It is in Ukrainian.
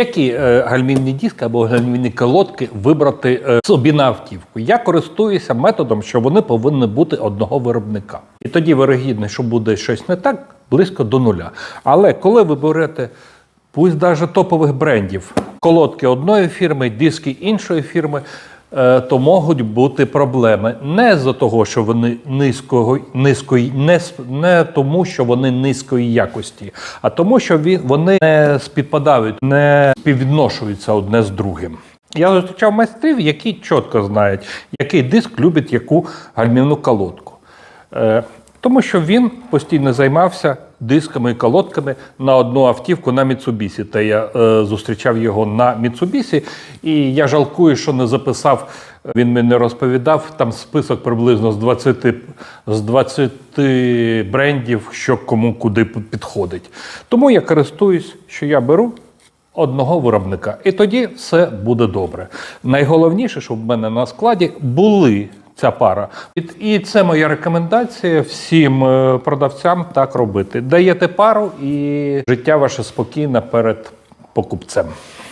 Які е, гальмівні диски або гальмівні колодки вибрати е, собі на автівку? Я користуюся методом, що вони повинні бути одного виробника. І тоді вирогідно, що буде щось не так, близько до нуля. Але коли ви берете пусть навіть топових брендів, колодки одної фірми, диски іншої фірми. Е, То можуть бути проблеми не з-за того, що вони низького, низької, не, не тому, що вони низької якості, а тому, що вони не співпадають, не співвідношуються одне з другим. Я зустрічав майстрів, які чітко знають, який диск любить яку гальмівну колодку. Е, тому що він постійно займався дисками і колодками на одну автівку на Mitsubishi. Та я е, зустрічав його на Mitsubishi, і я жалкую, що не записав. Він мені розповідав там список приблизно з 20, з 20 брендів, що кому куди підходить. Тому я користуюсь, що я беру одного виробника, і тоді все буде добре. Найголовніше, щоб в мене на складі були ця пара. І- це моя рекомендація всім е, продавцям так робити. Даєте пару, і життя ваше спокійне перед покупцем.